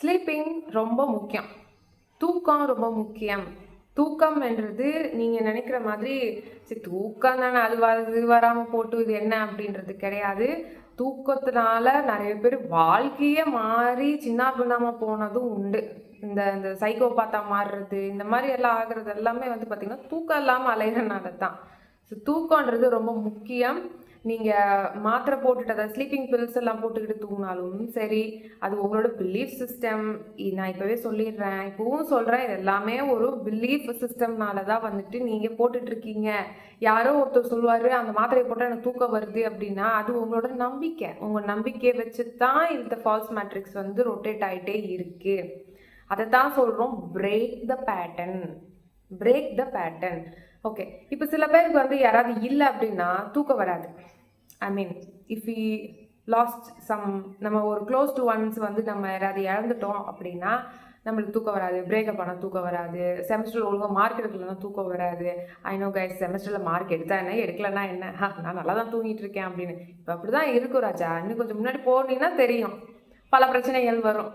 Sleeping ரொம்ப முக்கியம். தூக்கம் ரொம்ப முக்கியம். தூக்கம் என்றது நீங்கள் நினைக்கிற மாதிரி சரி தூக்கம் தானே அது வருது வராமல் போட்டு இது என்ன அப்படின்றது கிடையாது. தூக்கத்தினால நிறைய பேர் வாழ்க்கையே மாறி சின்ன பின்னாமல் போனதும் உண்டு. இந்த இந்த சைக்கோபாத்தா மாறுறது இந்த மாதிரி எல்லாம் ஆகுறது எல்லாமே வந்து பார்த்திங்கன்னா தூக்கம் இல்லாமல் அலைகிறனால தான் ஸோ தூக்கன்றது ரொம்ப முக்கியம். நீங்கள் மாத்திரை போட்டுட்டு ஸ்லீப்பிங் பில்ஸ் எல்லாம் போட்டுக்கிட்டு தூங்கினாலும் சரி அது உங்களோட பிலீஃப் சிஸ்டம் நான் இப்போவே சொல்லிடுறேன். இப்போவும் சொல்கிறேன் இது எல்லாமே ஒரு பிலீஃப் சிஸ்டம்னால தான் வந்துட்டு நீங்கள் போட்டுட்ருக்கீங்க. யாரோ ஒருத்தர் சொல்லுவார் அந்த மாத்திரையை போட்டால் எனக்கு தூக்கம் வருது அப்படின்னா அது உங்களோட நம்பிக்கை. உங்கள் நம்பிக்கையை வச்சு தான் இந்த ஃபால்ஸ் மேட்ரிக்ஸ் வந்து ரொட்டேட் ஆகிட்டே இருக்குது அதை தான் சொல்கிறோம் break the pattern break the pattern okay இப்போ சில பேருக்கு வந்து யாராவது இல்லை அப்படின்னா தூக்கம் வராது. I mean if we lost some நம்ம ஒரு க்ளோஸ் டு ஒன்ஸ் வந்து நம்ம யாராவது இழந்துட்டோம் அப்படின்னா நம்மளுக்கு தூக்கம் வராது. பிரேக்கப் ஆனால் தூக்கம் வராது. செமஸ்டரில் ஒழுங்காக மார்க் எடுக்கலன்னா தூக்கம் வராது. ஐநோ கைஸ் செமஸ்டரில் மார்க் எடுத்தா என்ன எடுக்கலன்னா என்ன? நான் நல்லா தான் தூங்கிட்டு இருக்கேன் அப்படின்னு. இப்போ அப்படி தான் இருக்கும் ராஜா. இன்னும் கொஞ்சம் முன்னாடி போனீங்கன்னா தெரியும். பல பிரச்சனைகள் வரும்.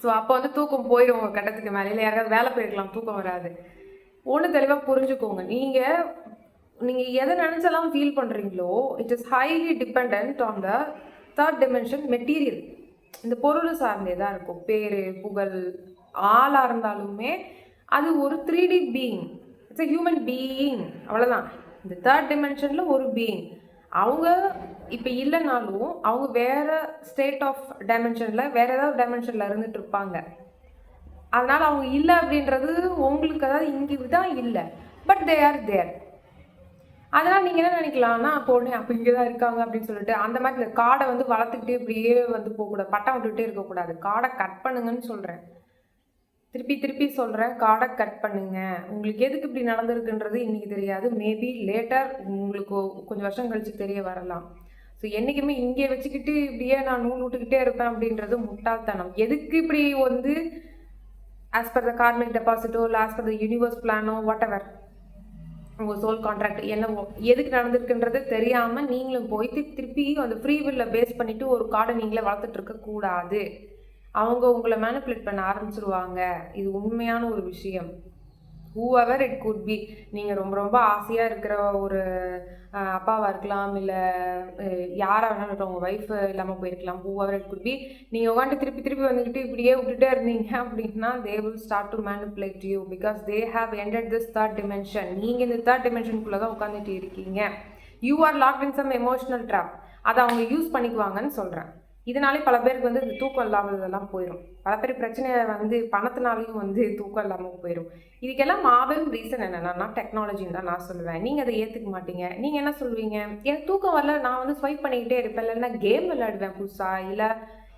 ஸோ அப்போ வந்து தூக்கம் போயிடும் உங்கள் கட்டத்துக்கு மேலே. இல்லை யாராவது வேலை போயிருக்கலாம் தூக்கம் வராது. ஒன்று தெளிவாக புரிஞ்சுக்கோங்க. நீங்கள் நீங்கள் எதை நினச்செல்லாம் ஃபீல் பண்ணுறீங்களோ it is highly depend on the third dimension material இந்த பொருள் சார்ந்தே தான் இருக்கும். பேர் புகழ் ஆளாக இருந்தாலுமே அது ஒரு three D being it's a human being அவ்வளோதான் இந்த தேர்ட் டிமென்ஷனில் ஒரு பீயிங் அவங்க இப்போ இல்லைனாலும் அவங்க வேறு ஸ்டேட் ஆஃப் டைமென்ஷனில் வேறு ஏதாவது டைமென்ஷனில் இருந்துட்டு இருப்பாங்க. அதனால் அவங்க இல்லை அப்படின்றது உங்களுக்கு அதாவது இங்கே தான் இல்லை. பட் தே ஆர் தேர் அதனால் நீங்கள் என்ன நினைக்கலாம்னா பொண்ணு அப்போ இங்கே தான் இருக்காங்க அப்படின்னு சொல்லிட்டு அந்த மாதிரி இந்த காடை வந்து வளர்த்துக்கிட்டே இப்படியே வந்து போகக்கூடாது. பட்டம் விட்டுக்கிட்டே இருக்கக்கூடாது. காடை கட் பண்ணுங்கன்னு சொல்கிறேன் திருப்பி திருப்பி சொல்கிறேன் காடை கட் பண்ணுங்க. உங்களுக்கு எதுக்கு இப்படி நடந்திருக்குன்றது இன்னைக்கு தெரியாது. மேபி லேட்டர் உங்களுக்கு கொஞ்சம் வருஷம் கழித்து தெரிய வரலாம். ஸோ என்றைக்குமே இங்கே வச்சுக்கிட்டு இப்படியே நான் நூல் விட்டுக்கிட்டே இருப்பேன் அப்படின்றது முட்டாள்தனம். எதுக்கு இப்படி வந்து ஆஸ் பர் த கார்மிக் டெபாசிட்டோ இல்லை ஆஸ் பர் த யூனிவர்ஸ் பிளானோ வாட் எவர் உங்கள் சோல் கான்ட்ராக்ட் என்ன ஒ- எதுக்கு நடந்திருக்குன்றது தெரியாமல் நீங்களும் போய் திருப்பி அந்த ஃப்ரீ வில்ல பேஸ் பண்ணிவிட்டு ஒரு கார்டை நீங்களே வளர்த்துட்டு இருக்க கூடாது. அவங்க உங்களை மேனிப்புலேட் பண்ண ஆரம்பிச்சிருவாங்க. இது உண்மையான ஒரு விஷயம். ஹூஎவர் இட் குட் பி நீங்கள் ரொம்ப ரொம்ப ஆசையாக இருக்கிற ஒரு அப்பாவாக இருக்கலாம் இல்லை யாராக வேணாலும் இருக்கலாம் உங்கள் ஒய்ஃப் இல்லாமல் போயிருக்கலாம் ஹூஎவர் இட் குட் பி நீங்கள் உட்காந்து திருப்பி திருப்பி வந்துக்கிட்டு இப்படியே விட்டுட்டே இருந்தீங்க அப்படின்னா they will start to manipulate you because they have ended this third dimension நீங்கள் இந்த தேர்ட் டிமென்ஷனுக்குள்ளே தான் உட்காந்துட்டு இருக்கீங்க. You are locked in some emotional trap அதை அவங்க யூஸ் பண்ணிக்குவாங்கன்னு சொல்கிறேன் இதனாலே பல பேருக்கு வந்து இந்த தூக்கம் இல்லாததெல்லாம் போயிடும் பல பேர் பிரச்சனை வந்து பணத்தினாலையும் வந்து தூக்கம் இல்லாமல் போயிடும் இதுக்கெல்லாம் மாபெரும் ரீசன் என்னென்னா டெக்னாலஜின்னு தான் நான் சொல்லுவேன். நீங்கள் அதை ஏற்றுக்க மாட்டீங்க. நீங்கள் என்ன சொல்லுவீங்க? எனக்கு தூக்கம் வரல நான் வந்து ஸ்வைப் பண்ணிக்கிட்டே இருப்பேன். இல்லைன்னா கேம் விளையாடுவேன் புதுசாக இல்லை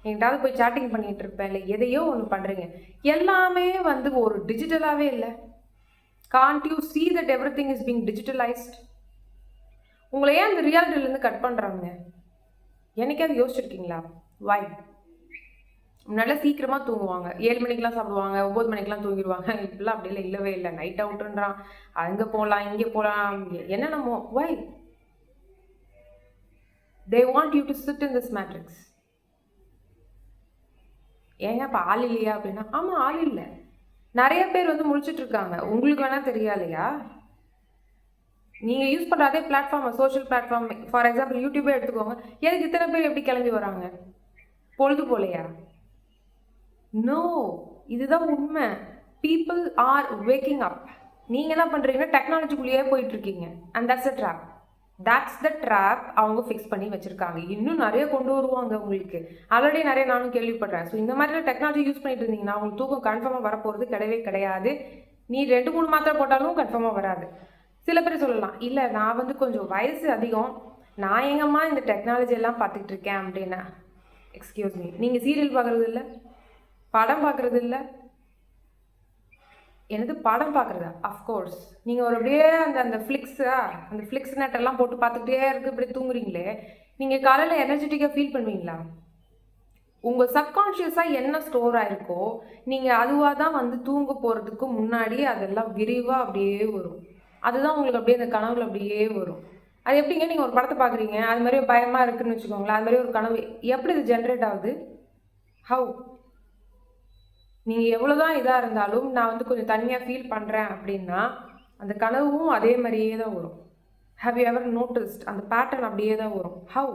எங்கிட்டாவது போய் சேட்டிங் பண்ணிகிட்டு இருப்பேன். இல்லை எதையோ ஒன்று பண்ணுறீங்க எல்லாமே வந்து ஒரு டிஜிட்டலாகவே இல்லை. Can't you see that everything is being digitalized? உங்களை ஏன் அந்த ரியாலிட்டிலேருந்து கட் பண்ணுறாங்க என்னைக்காவது யோசிச்சிருக்கீங்களா? வாய் நல்லா சீக்கிரமாக தூங்குவாங்க. ஏழு மணிக்கெலாம் சாப்பிடுவாங்க ஒம்பது மணிக்கெலாம் தூங்கிடுவாங்க. இப்படிலாம் அப்படிலாம் இல்லவே இல்லை. நைட் அவுட்டுன்றான் அங்கே போகலாம் இங்கே போகலாம் என்னென்னமோ. Why they want you to sit in this matrix ஏங்க இப்போ ஆள் இல்லையா அப்படின்னா? ஆமாம் ஆள் இல்லை. நிறைய பேர் வந்து முழிச்சிட்டு இருக்காங்க. உங்களுக்கு வேணால் தெரியாலையா நீங்கள் யூஸ் பண்ணுற அதே platform social platform for example யூடியூபே எடுத்துக்கோங்க. எதுக்கு இத்தனை பேர் எப்படி கிளம்பி வராங்க? பொழுது போலையா? நோ இதுதான் உண்மை. பீப்புள் ஆர் வேக்கிங் அப் நீங்கள் என்ன பண்ணுறீங்கன்னா டெக்னாலஜிக்குள்ளேயே போயிட்டுருக்கீங்க. And that's a trap that's the trap அவங்க ஃபிக்ஸ் பண்ணி வச்சுருக்காங்க. இன்னும் நிறைய கொண்டு வருவாங்க உங்களுக்கு. ஆல்ரெடி நிறைய நானும் கேள்விப்படுறேன். ஸோ இந்த மாதிரி டெக்னாலஜி யூஸ் பண்ணிட்டு இருந்தீங்கன்னா உங்களுக்கு தூக்கம் கன்ஃபார்மாக வரப்போகிறது கிடையவே கிடையாது. நீ ரெண்டு மூணு மாத்திரை போட்டாலும் கன்ஃபார்மாக வராது. சில பேர் சொல்லலாம் இல்லை நான் வந்து கொஞ்சம் வயசு அதிகம். நான் எங்கம்மா இந்த டெக்னாலஜி எல்லாம் பார்த்துக்கிட்டு இருக்கேன் அப்படின்னா எக்ஸ்கியூஸ் மீ நீங்கள் சீரியல் பார்க்குறது இல்லை? படம் பார்க்குறது இல்லை? எனது படம் பார்க்குறதா? அஃப்கோர்ஸ் நீங்கள் ஒரு அப்படியே அந்த அந்த ஃப்ளிக்ஸா அந்த ஃப்ளிக்ஸ் நெட்டெல்லாம் போட்டு பார்த்துக்கிட்டே இருக்கு இப்படி தூங்குறீங்களே நீங்கள் காலையில் எனர்ஜெட்டிக்காக ஃபீல் பண்ணுவீங்களா? உங்கள் சப்கான்ஷியஸாக என்ன ஸ்டோர் ஆகிருக்கோ நீங்கள் அதுவாக தான் வந்து தூங்க போகிறதுக்கு முன்னாடி அதெல்லாம் விரிவாக அப்படியே வரும். அதுதான் உங்களுக்கு அப்படியே அந்த கனவுல அப்படியே வரும். அது எப்படிங்க? நீங்கள் ஒரு படத்தை பார்க்குறீங்க அது மாதிரி பயமாக இருக்குன்னு வச்சுக்கோங்களேன். அது மாதிரி ஒரு கனவு எப்படி இது ஜென்ரேட் ஆகுது? ஹவு நீங்கள் எவ்வளோ தான் இதாக இருந்தாலும் நான் வந்து கொஞ்சம் தனியாக ஃபீல் பண்ணுறேன் அப்படின்னா அந்த கனவும் அதே மாதிரியே தான் வரும். ஹாவ் யூ எவர் நோட்டிஸ்ட் அந்த பேட்டர்ன் அப்படியே தான் வரும். ஹவு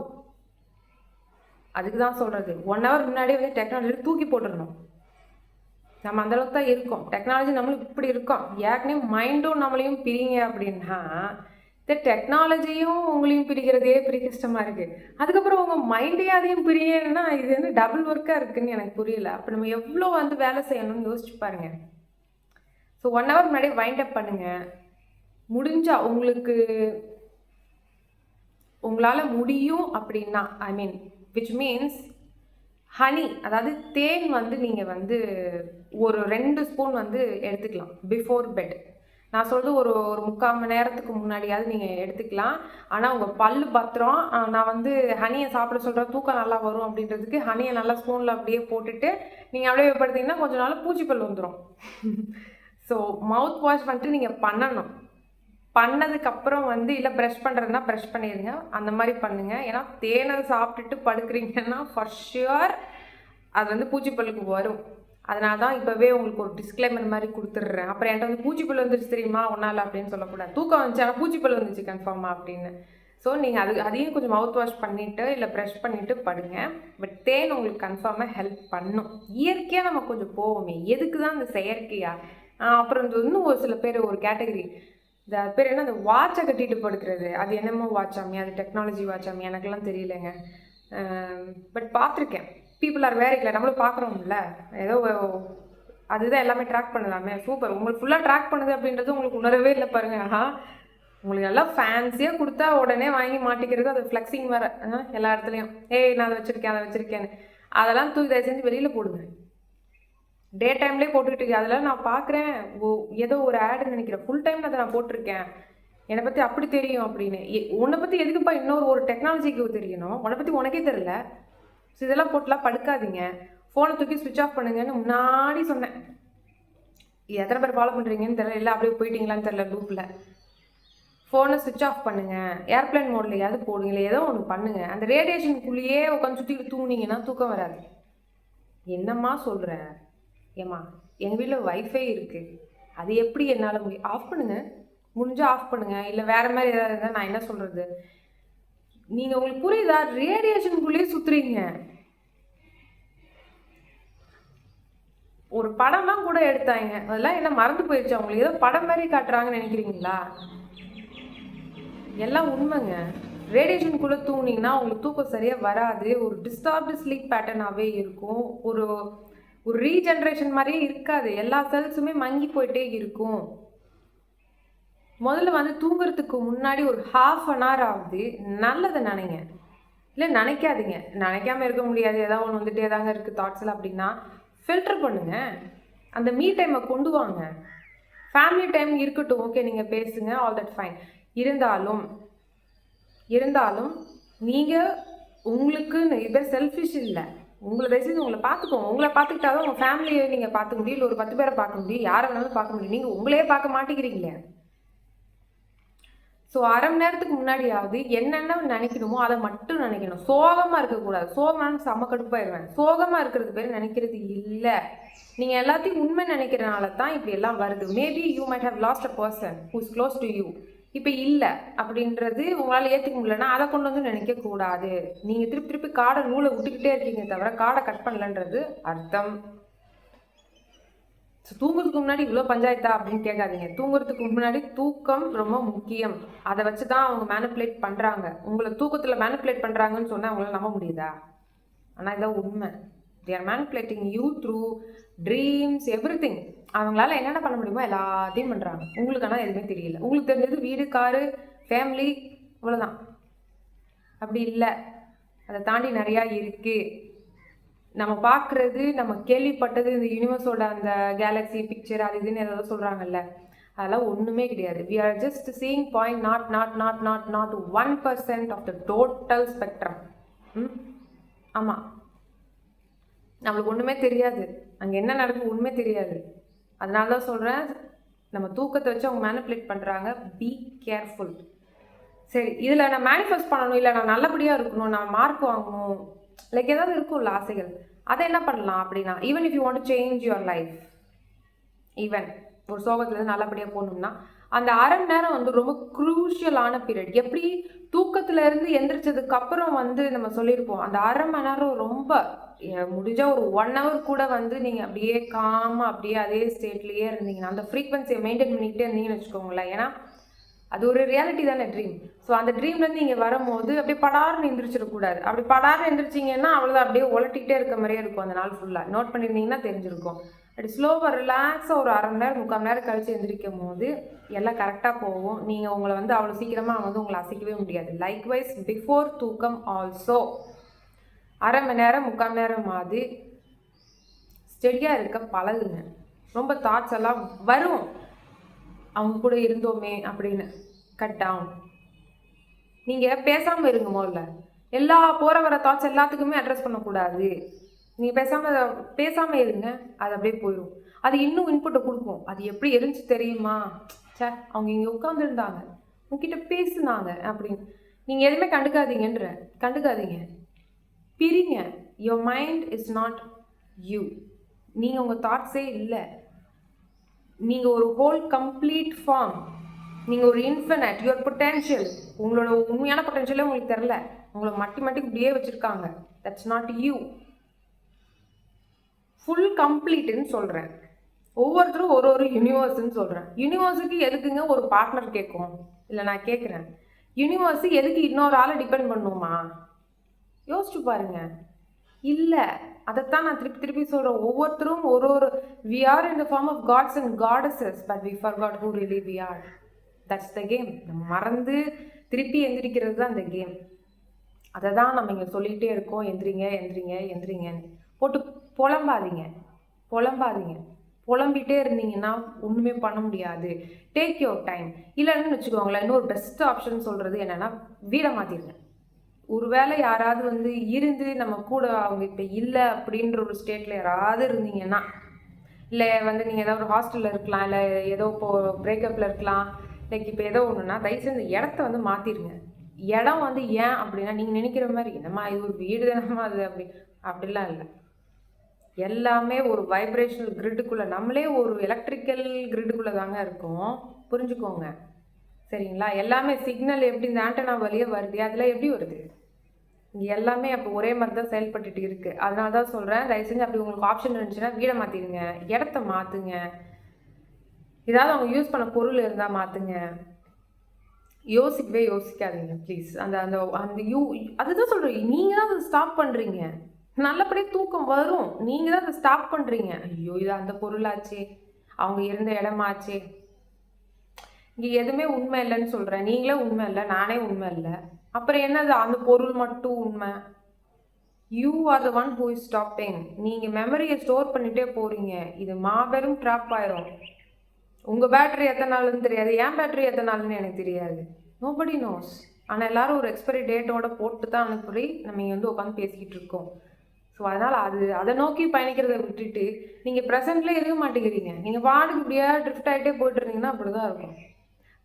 அதுக்கு தான் சொல்கிறது ஒன் ஹவர் முன்னாடியே வந்து டெக்னாலஜி தூக்கி போட்டுடணும் நம்ம அந்த அளவுக்கு தான் இருக்கோம். டெக்னாலஜி நம்மளும் இப்படி இருக்கோம். ஏற்கனவே மைண்டும் நம்மளையும் பிரிங்க அப்படின்னா இந்த டெக்னாலஜியும் உங்களையும் பிரிக்கிறதே பெரிய கஷ்டமாக இருக்குது அதுக்கப்புறம் உங்கள் மைண்டே அதையும் பிரியன்னா இது வந்து டபுள் ஒர்க்காக இருக்குதுன்னு எனக்கு புரியல. அப்போ நம்ம எவ்வளோ வந்து வேலை செய்யணும்னு யோசிச்சு பாருங்க. ஸோ ஒன் ஹவர் முன்னாடியே வைண்ட் அப் பண்ணுங்கள் முடிஞ்சா உங்களுக்கு உங்களால் முடியும் அப்படின்னா I mean which means honey அதாவது தேன் வந்து நீங்கள் வந்து ஒரு ரெண்டு ஸ்பூன் வந்து எடுத்துக்கலாம் பிஃபோர் பெட் நான் சொல்கிறது ஒரு ஒரு முக்கால் மணி நேரத்துக்கு முன்னாடியாவது நீங்கள் எடுத்துக்கலாம். ஆனால் உங்கள் பல்லு பத்திரம் நான் வந்து ஹனியை சாப்பிட சொல்கிறேன் தூக்கம் நல்லா வரும் அப்படின்றதுக்கு ஹனியை நல்லா ஸ்பூனில் அப்படியே போட்டுட்டு நீங்கள் அப்படியே படுத்தீங்கன்னா கொஞ்ச நாள் பூச்சிப்பல் வந்துடும் ஸோ மவுத் வாஷ் வந்துட்டு நீங்கள் பண்ணணும். பண்ணதுக்கப்புறம் வந்து இல்லை ப்ரஷ் பண்ணுறதுனா ப்ரஷ் பண்ணிடுங்க. அந்த மாதிரி பண்ணுங்கள் ஏன்னா தேனை சாப்பிட்டுட்டு படுக்கிறீங்கன்னா ஃபர் ஷுர் அது வந்து பூச்சிப்பல்லுக்கு வரும். அதனால தான் இப்போவே உங்களுக்கு ஒரு டிஸ்க்ளைமர் மாதிரி கொடுத்துட்றேன். அப்புறம் என்கிட்ட வந்து பூச்சிப்பல் வந்துருச்சு தெரியுமா? ஒன்றால் அப்படின்னு சொல்லக்கூடாது. தூக்கம் வந்துச்சு ஆனால் பூச்சிப்பல் வந்துச்சு கன்ஃபார்மாக அப்படின்னு. ஸோ நீங்கள் அது அதையும் கொஞ்சம் மவுத் வாஷ் பண்ணிவிட்டு இல்லை ப்ரெஷ் பண்ணிவிட்டு படுங்க. பட் தேன் உங்களுக்கு கன்ஃபார்மாக ஹெல்ப் பண்ணும். இயற்கையாக நம்ம கொஞ்சம் போவோமே. எதுக்கு தான் அந்த செயற்கையாக அப்புறம் இந்த இன்னும் ஒரு சில பேர் ஒரு கேட்டகரி இந்த பேர் என்ன? அந்த வாட்சை கட்டிட்டு படுக்கிறது. அது என்னமோ வாட்சாமி அது டெக்னாலஜி வாட்சாமி எனக்கெல்லாம் தெரியலங்க. பட் பார்த்துருக்கேன். பீப்புள் ஆர் வேற இல்லை நம்மளும் பார்க்குறோம்ல. ஏதோ அதுதான் எல்லாமே ட்ராக் பண்ணலாமே. சூப்பர் உங்களுக்கு ஃபுல்லாக ட்ராக் பண்ணுது அப்படின்றது உங்களுக்கு உணரவே இல்லை பாருங்க. ஆஹா. உங்களுக்கு நல்லா ஃபேன்சியாக கொடுத்தா உடனே வாங்கி மாட்டிக்கிறது அது ஃப்ளெக்ஸிங் வேறு. எல்லா இடத்துலையும். ஏய் நான் அதை வச்சுருக்கேன் அதை வச்சுருக்கேன்னு. அதெல்லாம் தூக்கி தயவு செஞ்சு வெளியில் போடுவேன் டே டைம்லேயே போட்டுக்கிட்டு இருக்கு. அதெல்லாம் நான் பார்க்குறேன் ஓ ஏதோ ஒரு ஆடுன்னு நினைக்கிறேன். ஃபுல் டைமில் அதை நான் போட்டிருக்கேன். என்னை பற்றி அப்படி தெரியும் அப்படின்னு. உன்னை பற்றி எதுக்குப்பா இன்னொரு ஒரு டெக்னாலஜிக்கு தெரியணும்? உன்னை பற்றி உனக்கே தெரில ஸோ இதெல்லாம் போட்டுலாம் படுக்காதீங்க. ஃபோனை தூக்கி சுவிட்ச் ஆஃப் பண்ணுங்கன்னு முன்னாடி சொன்னேன். எத்தனை பேர் ஃபாலோ பண்ணுறீங்கன்னு தெரில இல்லை அப்படியே போயிட்டீங்களான்னு தெரில குரூப்பில் ஃபோனை சுவிட்ச் ஆஃப் பண்ணுங்கள் ஏர்ப்ளைன் மோட்லையாவது போடுங்க. இல்லை ஏதோ ஒன்று பண்ணுங்க. அந்த ரேடியேஷனுக்குள்ளேயே உட்காந்து சுற்றிக்கிட்டு தூங்குனீங்கன்னா தூக்கம் வராது. என்னம்மா சொல்கிறேன் ஏம்மா எங்கள் வீட்டில் வைஃபை இருக்குது அது எப்படி என்னால் முடியும் ஆஃப் பண்ணுங்க. முடிஞ்சால் ஆஃப் பண்ணுங்க. இல்லை வேறு மாதிரி ஏதாவது இருந்தால் நான் என்ன சொல்கிறது நீங்கள் உங்களுக்கு புரியுதா? ரேடியேஷனுக்குள்ளேயே சுற்றுறீங்க ஒரு படம்லாம் கூட எடுத்தாங்க. அதெல்லாம் என்ன மறந்து போயிடுச்சு அவங்களுக்கு ஏதோ படம் மாதிரி காட்டுறாங்கன்னு நினைக்கிறீங்களா? எல்லாம் உண்மைங்க. ரேடியேஷனுக்குள்ளே தூங்குனீங்கன்னா உங்களுக்கு தூக்கம் சரியாக வராது. ஒரு டிஸ்டர்ப்டு ஸ்லீப் பேட்டர்னாகவே இருக்கும். ஒரு ஒரு ரீஜென்ரேஷன் மாதிரியே இருக்காது. எல்லா செல்ஸுமே மங்கி போயிட்டே இருக்கும். முதல்ல வந்து தூங்குறதுக்கு முன்னாடி ஒரு ஹாஃப் அன் ஹவர் ஆகுது. நல்லதை நினைங்க. இல்லை நினைக்காதீங்க. நினைக்காம இருக்க முடியாது. ஏதாவது ஒன்று வந்துட்டே தாங்க இருக்குது தாட்ஸில் அப்படின்னா ஃபில்டர் பண்ணுங்க. அந்த மீ டைமை கொண்டு வாங்க. ஃபேமிலி டைம் இருக்கட்டும். ஓகே நீங்கள் பேசுங்க. ஆல் தட் ஃபைன் இருந்தாலும் இருந்தாலும் நீங்கள் உங்களுக்கு இது செல்ஃபிஷ் இல்லை. உங்களை தயவுசெய்து உங்களை பார்த்துக்கோங்க. உங்களை பார்த்துக்கிட்டாதான் உங்கள் ஃபேமிலியை நீங்கள் பார்த்துக்க முடியும். இல்லை ஒரு பத்து பேரை பார்க்க முடியும். யாரை வேணாலும் பார்க்க முடியும். நீங்கள் உங்களையே பார்க்க மாட்டேங்கிறீங்களே. ஸோ அரை மணி நேரத்துக்கு முன்னாடியாவது என்னென்ன நினைக்கணுமோ அதை மட்டும் நினைக்கணும். சோகமாக இருக்கக்கூடாது. சோகம்னு செம்ம கடுப்பாயிடுவேன் சோகமாக இருக்கிறது பேர் நினைக்கிறது இல்லை. நீங்கள் எல்லாத்தையும் உண்மை நினைக்கிறனால தான் இப்படி எல்லாம் வருது. Maybe you might have lost a person who's close to you இப்போ இல்லை அப்படின்றது உங்களால் ஏற்றுக்க முடியலன்னா அதை கொண்டு வந்து நினைக்கக்கூடாது நீங்கள் திருப்பி திருப்பி காடை நூலை விட்டுக்கிட்டே இருக்கீங்க தவிர காடை கட் பண்ணலன்றது அர்த்தம். ஸோ தூங்குறதுக்கு முன்னாடி இவ்வளோ பஞ்சாயத்தா அப்படின்னு கேட்காதீங்க. தூங்குறதுக்கு முன்னாடி தூக்கம் ரொம்ப முக்கியம். அதை வச்சு தான் அவங்க மேனிப்புலேட் பண்ணுறாங்க உங்களை தூக்கத்தில் மேனிப்புலேட் பண்ணுறாங்கன்னு சொன்னால் அவங்களால நம்ப முடியுதா? ஆனால் இதான் உண்மை. They are manipulating you through dreams everything அவங்களால என்னென்ன பண்ண முடியுமோ எல்லாத்தையும் பண்ணுறாங்க உங்களுக்கு ஆனால் எதுவுமே தெரியல. உங்களுக்கு தெரிஞ்சது வீடு காரு ஃபேமிலி இவ்வளோதான் அப்படி இல்லை. அதை தாண்டி நிறையா இருக்குது நம்ம பார்க்குறது நம்ம கேள்விப்பட்டது இந்த யூனிவர்ஸோட அந்த கேலக்ஸி பிக்சர் அது இதுன்னு ஏதாவது சொல்கிறாங்கல்ல அதெல்லாம் ஒன்றுமே கிடையாது. We are just seeing point not not not not not one percent of the total spectrum hmm? ஆமாம் நம்மளுக்கு ஒன்றுமே தெரியாது. அங்கே என்ன நடக்குது ஒன்றுமே தெரியாது. அதனால தான் சொல்கிறேன் நம்ம தூக்கத்தை வச்சு அவங்க மேனிப்புலேட் பண்ணுறாங்க பி கேர்ஃபுல் சரி இதில் நான் மேனிஃபெஸ்ட் பண்ணணும் இல்லை நான் நல்லபடியாக இருக்கணும் நான் மார்க் வாங்கணும். லைக் ஏதாவது இருக்கும்ல ஆசைகள். அதை என்ன பண்ணலாம் அப்படின்னா even if you want change your life even ஒரு சோகத்துலேருந்து நல்லபடியாக போகணும்னா அந்த அரை மணி நேரம் வந்து ரொம்ப குரூஷியலான பீரியட் எப்படி தூக்கத்துல இருந்து எந்திரிச்சதுக்கு அப்புறம் வந்து நம்ம சொல்லியிருப்போம் அந்த அரை மணி நேரம் ரொம்ப முடிஞ்சால் முடிஞ்சா ஒரு ஒன் ஹவர் கூட வந்து நீங்கள் அப்படியே காமாக அப்படியே அதே ஸ்டேட்லேயே இருந்தீங்கன்னா அந்த ஃப்ரீக்வன்சியை மெயின்டைன் பண்ணிக்கிட்டே இருந்தீங்கன்னு வச்சுக்கோங்களேன். ஏன்னா அது ஒரு ரியாலிட்டி தானே ட்ரீம் ஸோ அந்த ட்ரீம்லேருந்து நீங்கள் வரும்போது அப்படியே படார்னு எந்திரிச்சிடக்கூடாது அப்படி படார்னு எந்திரிச்சிங்கன்னா அவ்வளோதான் அப்படியே உலட்டிக்கிட்டே இருக்க மாதிரியே இருக்கும் அந்த நாள் ஃபுல்லாக நோட் பண்ணியிருந்தீங்கன்னா தெரிஞ்சிருக்கும். அப்படி ஸ்லோவாக ரிலாக்ஸாக ஒரு அரை மணி நேரம் முக்கால் மணி நேரம் கழிச்சு எழுந்திரிக்கும் போது எல்லாம் கரெக்டாக போகும். நீங்கள் உங்களை வந்து அவ்வளோ சீக்கிரமாக வந்து உங்களை அசைக்கவே முடியாது. லைக்வைஸ் பிஃபோர் தூக்கம் ஆல்சோ அரை மணி நேரம் முக்கால் மணி நேரம் மாதிரி ஸ்டெடியாக இருக்க பழகுங்க. ரொம்ப தாட்ஸ் எல்லாம் வரும். அவங்க கூட இருந்தோமே அப்படின்னு கட் டவுன் நீங்கள் பேசாமல் இருங்க முதல்ல. எல்லா போகிற வர தாட்ஸ் எல்லாத்துக்குமே அட்ரஸ் பண்ணக்கூடாது. நீங்கள் பேசாமல் பேசாமல் இருங்க. அது அப்படியே போயிடும் அது இன்னும் இன்புட்டை கொடுக்கும். அது எப்படி எரிஞ்சு தெரியுமா? ச்சே அவங்க இங்கே உட்காந்துருந்தாங்க உங்ககிட்ட பேசுனாங்க அப்படின்னு. நீங்கள் எதுவுமே கண்டுக்காதீங்கன்ற. கண்டுக்காதீங்க. பிரிங்க. Your mind is not you நீங்கள் உங்கள் தாட்ஸே இல்லை. நீங்கள் ஒரு ஹோல் கம்ப்ளீட் ஃபார்ம் நீங்கள் ஒரு இன்ஃபினட் யுவர் பொட்டென்ஷியல் உங்களோட உண்மையான பொட்டென்ஷியலே உங்களுக்கு தெரில உங்களை மட்டி மட்டி இப்படியே வச்சுருக்காங்க. தட்ஸ் நாட் யூ ஃபுல் கம்ப்ளீட்டுன்னு சொல்கிறேன் ஒவ்வொருத்தரும் ஒரு ஒரு யூனிவர்ஸ்னு சொல்கிறேன் யூனிவர்ஸுக்கு எதுக்குங்க ஒரு பார்ட்னர் கேட்கும்? இல்லை நான் கேட்குறேன். யூனிவர்ஸு எதுக்கு இன்னொரு ஆளை டிபெண்ட் பண்ணுமா? யோசிச்சு பாருங்க. இல்லை அதைத்தான் நான் திருப்பி திருப்பி சொல்கிறேன் ஒவ்வொருத்தரும் ஒரு ஒரு we are in the form of gods and goddesses but we forgot who really we are that's the game மறந்து திருப்பி எந்திரிக்கிறது தான் அந்த கேம் அதை தான் நம்ம இங்கே சொல்லிகிட்டே இருக்கோம். எந்திரிங்க எந்திரிங்க எந்திரிங்கன்னு. போட்டு புலம்பாதீங்க. புலம்பாதீங்க. புலம்பிகிட்டே இருந்தீங்கன்னா ஒன்றுமே பண்ண முடியாது. டேக் யோர் டைம் இல்லைன்னு வச்சுக்கோங்களேன் இன்னொரு பெஸ்ட் ஆப்ஷன் சொல்கிறது என்னென்னா வீடை மாற்றிடுங்க ஒருவேளை யாராவது வந்து இருந்து நம்ம கூட அவங்க இப்போ இல்லை அப்படின்ற ஒரு ஸ்டேட்டில் யாராவது இருந்தீங்கன்னா இல்லை வந்து நீங்கள் ஏதோ ஒரு ஹாஸ்டலில் இருக்கலாம் இல்லை ஏதோ இப்போ பிரேக்கப்பில் இருக்கலாம் லைக் இப்போ ஏதோ ஒன்றுனா தயவுசெய்து இடத்த வந்து மாற்றிடுங்க இடம் வந்து ஏன் அப்படின்னா நீங்கள் நினைக்கிற மாதிரி என்னம்மா இது ஒரு வீடு தானம்மா அது அப்படி அப்படிலாம் இல்லை. எல்லாமே ஒரு வைப்ரேஷனல் கிரிட்டுக்குள்ளே நம்மளே ஒரு எலக்ட்ரிக்கல் கிரிட்டுக்குள்ளே தாங்க இருக்கும். புரிஞ்சுக்கோங்க. சரிங்களா? எல்லாமே சிக்னல் எப்படி இந்த ஆண்டனா வழியே வருது அதெல்லாம் எப்படி வருது? இங்கே எல்லாமே அப்போ ஒரே மாதிரி தான் செயல்பட்டுட்டு இருக்குது அதனால தான் சொல்கிறேன் தயவு செஞ்சு அப்படி உங்களுக்கு ஆப்ஷன் இருந்துச்சுன்னா வீடை மாற்றிடுங்க இடத்த மாற்றுங்க ஏதாவது அவங்க யூஸ் பண்ண பொருள் இருந்தால் மாற்றுங்க யோசிக்கவே யோசிக்காதீங்க ப்ளீஸ் அந்த அந்த அந்த யூ அதுதான் சொல்கிறேன் நீங்கள் தான் அதை ஸ்டாப் பண்ணுறீங்க நல்லபடியாக தூக்கம் வரும். நீங்கள் தான் அதை ஸ்டாப் பண்ணுறீங்க ஐயோ இது அந்த பொருளாச்சே. அவங்க இருந்த இடமாச்சே இங்கே எதுவுமே உண்மை இல்லைன்னு சொல்கிறேன் நீங்களே உண்மை இல்லை நானே உண்மை இல்லை. அப்புறம் என்னது? அந்த பொருள் மட்டும் உண்மை. You are the one who is stopping நீங்கள் மெமரியை ஸ்டோர் பண்ணிகிட்டே போகிறீங்க இது மாபெரும் ட்ராப் ஆயிரும். உங்கள் பேட்டரி எத்தனை நாள்னு தெரியாது. என் பேட்டரி எத்தனை நாள்னு எனக்கு தெரியாது. நோபடி நோஸ் ஆனால் எல்லாரும் ஒரு எக்ஸ்பைரி டேட்டோட போட்டு தான் அனுப்பி நம்ம இங்கே வந்து உட்காந்து பேசிக்கிட்டு இருக்கோம். ஸோ அதனால் அது அதை நோக்கி பயணிக்கிறத விட்டுட்டு நீங்கள் ப்ரெசென்ட்லேயே இருக்க மாட்டேங்கிறீங்க. நீங்கள் பாட்டுக்கு இப்படியே ட்ரிஃப்ட் ஆகிட்டே போயிட்டு இருந்தீங்கன்னா அப்படி தான் இருக்கும்.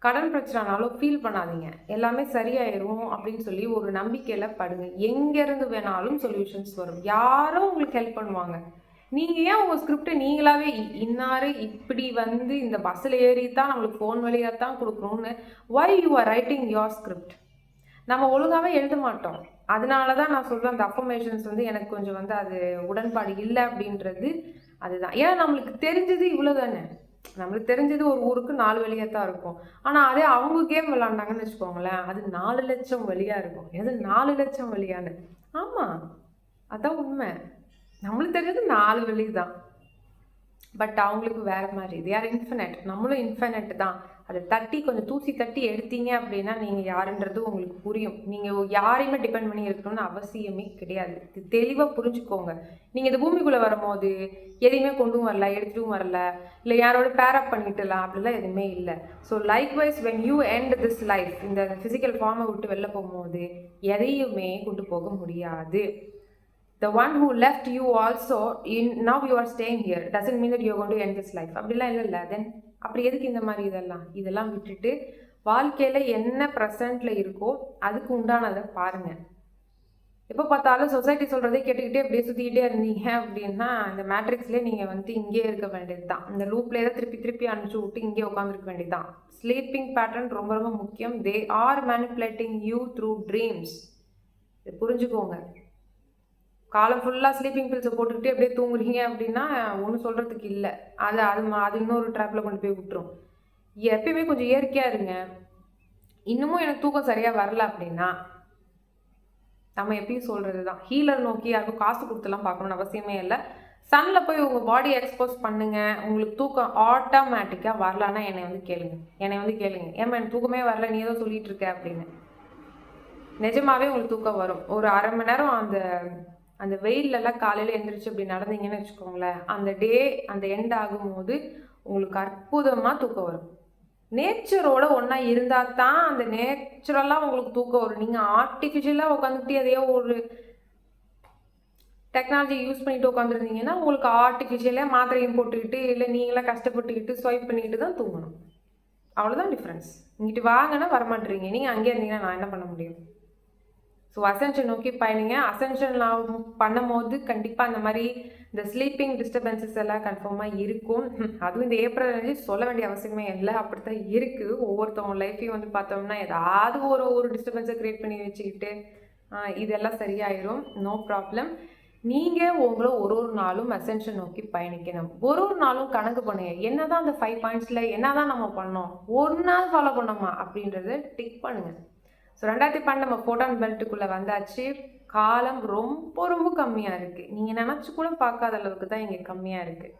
கடன் பிரச்சனைனாலும் ஃபீல் பண்ணாதீங்க. எல்லாமே சரியாயிரும் அப்படின்னு சொல்லி ஒரு நம்பிக்கையில் படுங்க. எங்கேருந்து வேணாலும் சொல்யூஷன்ஸ் வரும். யாரும் உங்களுக்கு ஹெல்ப் பண்ணுவாங்க. நீங்கள் ஏன் உங்கள் ஸ்கிரிப்டை நீங்களாவே இ- இன்னாரு இப்படி வந்து இந்த பஸ்ஸில் ஏறி தான் நம்மளுக்கு ஃபோன் வழியாக தான் கொடுக்குறோன்னு why you are writing your script நம்ம ஒழுங்காகவே எழுத மாட்டோம். அதனால தான் நான் சொல்கிறேன் அந்த அஃபர்மேஷன்ஸ் வந்து எனக்கு கொஞ்சம் வந்து அது உடன்பாடு இல்லை அப்படின்றது அதுதான். ஏன் நம்மளுக்கு தெரிஞ்சது இவ்வளோ தானே நம்மளுக்கு தெரிஞ்சது ஒரு ஊருக்கு நாலு வழியாக தான் இருக்கும். ஆனால் அதே அவங்க கேம் விளாண்டாங்கன்னு வச்சுக்கோங்களேன் அது நாலு லட்சம் வழியாக இருக்கும். எது நாலு லட்சம் வழியான்னு? ஆமாம் அதான் உண்மை. நம்மளுக்கு தெரிஞ்சது நாலு வழி தான் பட் அவங்களுக்கு வேறு மாதிரி. இது யார் infinite. நம்மளும் இன்ஃபினிட் தான். அதை தட்டி கொஞ்சம் தூசி தட்டி எடுத்தீங்க அப்படின்னா நீங்கள் யாருன்றது உங்களுக்கு புரியும். நீங்கள் யாரையுமே டிபெண்ட் பண்ணி இருக்கணும்னு அவசியமே கிடையாது. இது தெளிவாக புரிஞ்சுக்கோங்க. நீங்கள் இந்த பூமிக்குள்ளே வரும்போது எதையுமே கொண்டும் வரல எடுத்துட்டும் வரல இல்லை யாரோட பேரப் பண்ணிட்டுலாம் அப்படிலாம் எதுவுமே இல்லை. So likewise when you end this life இந்த ஃபிசிக்கல் ஃபார்மை விட்டு வெளில போகும்போது எதையுமே கொண்டு போக முடியாது. The one who left you also in now you are staying here doesn't mean you கொண்டு என் திஸ் லைஃப் this அப்படிலாம் இல்லைல்ல. தென் அப்படி எதுக்கு இந்த மாதிரி இதெல்லாம்? இதெல்லாம் விட்டுட்டு வாழ்க்கையில் என்ன ப்ரெசண்ட்டில் இருக்கோ அதுக்கு உண்டானதை பாருங்கள் எப்போ பார்த்தாலும் சொசைட்டி சொல்கிறதே கேட்டுக்கிட்டே அப்படியே சுற்றிக்கிட்டே இருந்தீங்க அப்படின்னா இந்த மேட்ரிக்ஸ்லேயே நீங்கள் வந்து இங்கேயே இருக்க வேண்டியது தான் இந்த லூப்லேயே தான் திருப்பி திருப்பி அனுப்பிச்சு விட்டு இங்கே உட்காந்துருக்க வேண்டியது தான் ஸ்லீப்பிங் பேட்டர்ன் ரொம்ப ரொம்ப முக்கியம். They are manipulating you through dreams இது புரிஞ்சுக்கோங்க. காலம் ஃபுல்லாக ஸ்லீப்பிங் பில்ஸை போட்டுக்கிட்டே அப்படியே தூங்குறீங்க அப்படின்னா ஒன்றும் சொல்கிறதுக்கு இல்லை. அது அது மா- அது இன்னொரு ட்ராப்பில் கொண்டு போய் விட்டுரும். எப்பயுமே கொஞ்சம் இயற்கையாக இருங்க. இன்னமும் எனக்கு தூக்கம் சரியாக வரல அப்படின்னா நம்ம எப்பயும் சொல்கிறது தான் ஹீலர் நோக்கி யாருக்கும் காசு கொடுத்துலாம் பார்க்கணும்னு அவசியமே இல்லை. சன்னில் போய் உங்கள் பாடி எக்ஸ்போஸ் பண்ணுங்கள் உங்களுக்கு தூக்கம் ஆட்டோமேட்டிக்காக வரலான்னா என்னை வந்து கேளுங்க. என்னை வந்து கேளுங்க. ஏம்மா எனக்கு தூக்கமே வரல நீ ஏதோ சொல்லிட்டு இருக்க அப்படின்னு. நிஜமாவே உங்களுக்கு தூக்கம் வரும். ஒரு அரை மணி நேரம் அந்த அந்த வெயிலெல்லாம் காலையில் எழுந்திரிச்சு அப்படி நடந்தீங்கன்னு வச்சுக்கோங்களேன் அந்த டே அந்த எண்ட் ஆகும்போது உங்களுக்கு அற்புதமாக தூக்கம் வரும். நேச்சரோட ஒன்றா இருந்தால் தான் அந்த நேச்சுரலாக உங்களுக்கு தூக்கம் வரும். நீங்கள் ஆர்டிஃபிஷியலாக உட்காந்துட்டு எதையோ ஒரு டெக்னாலஜி யூஸ் பண்ணிட்டு உட்காந்துருந்தீங்கன்னா உங்களுக்கு ஆர்டிஃபிஷியலாக மாத்திரையும் போட்டுக்கிட்டு இல்லை நீங்களா கஷ்டப்பட்டுக்கிட்டு ஸ்வைப் பண்ணிக்கிட்டு தான் தூங்கணும். அவ்வளோதான் டிஃப்ரென்ஸ் இங்கிட்டு வாங்கன்னா வரமாட்டீங்க நீங்கள் அங்கேயே இருந்தீங்கன்னா நான் என்ன பண்ண முடியும்? ஸோ அசென்ஷன் நோக்கி பயணிங்க. அசென்ஷன் பண்ணும்போது கண்டிப்பாக அந்த மாதிரி இந்த ஸ்லீப்பிங் டிஸ்டர்பன்சஸ் எல்லாம் கன்ஃபார்மாக இருக்கும். அதுவும் இந்த ஏப்ரல் வந்து சொல்ல வேண்டிய அவசியமே இல்லை. அப்படித்தான் இருக்குது ஒவ்வொருத்தவங்க லைஃப்பையும் வந்து பார்த்தோம்னா ஏதாவது ஒரு ஒரு டிஸ்டர்பன்ஸை க்ரியேட் பண்ணி வச்சுக்கிட்டு இதெல்லாம் சரியாயிரும். நோ ப்ராப்ளம் நீங்கள் உங்களை ஒரு ஒரு நாளும் அசென்ஷன் நோக்கி பயணிக்கணும். ஒரு ஒரு நாளும் கணக்கு பண்ணுங்க. என்னதான் அந்த ஃபைவ் பாயிண்ட்ஸில் என்னதான் நம்ம பண்ணோம். ஒரு நாள் ஃபாலோ பண்ணோமா அப்படின்றத டிக் பண்ணுங்கள் ஸோ ரெண்டாயிரத்தி பன்னெண்டு நம்ம ஃபோட்டான் பெல்ட்டுக்குள்ளே வந்தாச்சு. காலம் ரொம்ப ரொம்ப கம்மியாக இருக்குது நீங்கள் நினச்சி கூட பார்க்காத அளவுக்கு தான் இங்கே கம்மியாக இருக்குது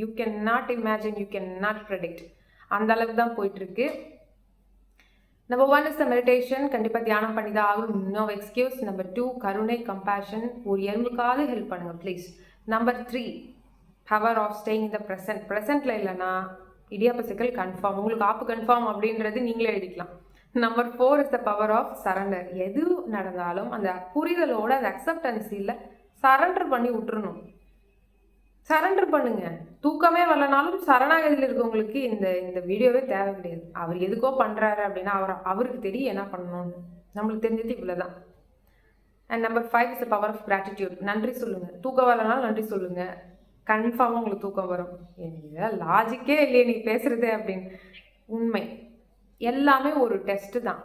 you can not imagine you can not predict அந்த அளவுக்கு தான் போயிட்டுருக்கு number one is the meditation கண்டிப்பாக தியானம் பண்ணி தான் ஆகும் நோ எக்ஸ்கியூஸ் நம்பர் டூ கருணை கம்பேஷன் ஒரு எறும்புக்காவது ஹெல்ப் பண்ணுங்கள் please number three power of staying இந்த ப்ரெசன்ட் ப்ரெசென்ட்டில் இல்லைன்னா இடியாப்ப சிக்கல் கன்ஃபார்ம் உங்களுக்கு ஆப்பு கன்ஃபார்ம் அப்படின்றது நீங்களே எழுதிக்கலாம். Number four is the power of surrender எது நடந்தாலும் அந்த புரிதலோட அந்த அக்செப்டன்சியில் சரண்டர் பண்ணி விட்டுறணும். சரண்டர் பண்ணுங்க. தூக்கமே வரலனாலும் சரணாகதியில் இருக்கவங்களுக்கு இந்த இந்த வீடியோவே தேவை கிடையாது. அவர் எதுக்கோ பண்ணுறாரு அப்படின்னா அவர் அவருக்கு தெரியும் என்ன பண்ணணும்னு. நம்மளுக்கு தெரிஞ்சது இவ்வளோதான் and number five is the power of gratitude நன்றி சொல்லுங்கள் தூக்கம் வரலனாலும் நன்றி சொல்லுங்கள் கன்ஃபார்மாக உங்களுக்கு தூக்கம் வரும். இதெல்லாம் லாஜிக்கே இல்லையே நீ பேசுறது அப்படின்னு. உண்மை. எல்லாமே ஒரு டெஸ்ட்டு தான்.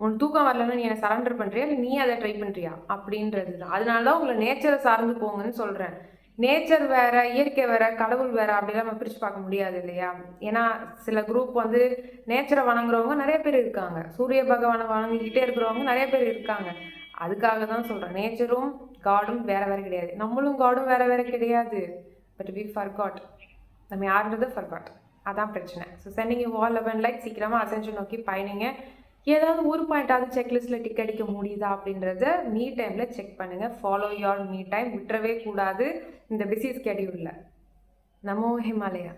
உன் தூக்கம் வரலன்னு நீ என்னை சரண்டர் பண்ணுறியா இல்லை நீ அதை ட்ரை பண்ணுறியா அப்படின்றது தான். அதனால தான் உங்களை நேச்சரை சார்ந்து போங்கன்னு சொல்கிறேன் நேச்சர் வேற இயற்கை வேற கடவுள் வேற அப்படிலாம் நம்ம பிரித்து பார்க்க முடியாது இல்லையா? ஏன்னா சில குரூப் வந்து நேச்சரை வணங்குறவங்க நிறைய பேர் இருக்காங்க. சூரிய பகவானை வணங்கிக்கிட்டே இருக்கிறவங்க நிறைய பேர் இருக்காங்க. அதுக்காக தான் சொல்கிறேன் நேச்சரும் காடும் வேற வேற கிடையாது. நம்மளும் காடும் வேற வேற கிடையாது. பட் வி ஃபர்காட் நம்ம யாருன்றது ஃபர்காட் அதான் பிரச்சனை. So sending you all eleven like சீக்கிரமாக அசென்ஷன் நோக்கி பயணிங்க. ஏதாவது ஒரு பாயிண்டாவது செக்லிஸ்ட்டில் டிக் அடிக்க முடியுதா அப்படின்றத மீ டைமில் செக் பண்ணுங்கள் ஃபாலோ யோர் மீ டைம் விட்டுறவே கூடாது இந்த பிஸி ஸ்கெடியூலில் நமோ ஹிமாலயா.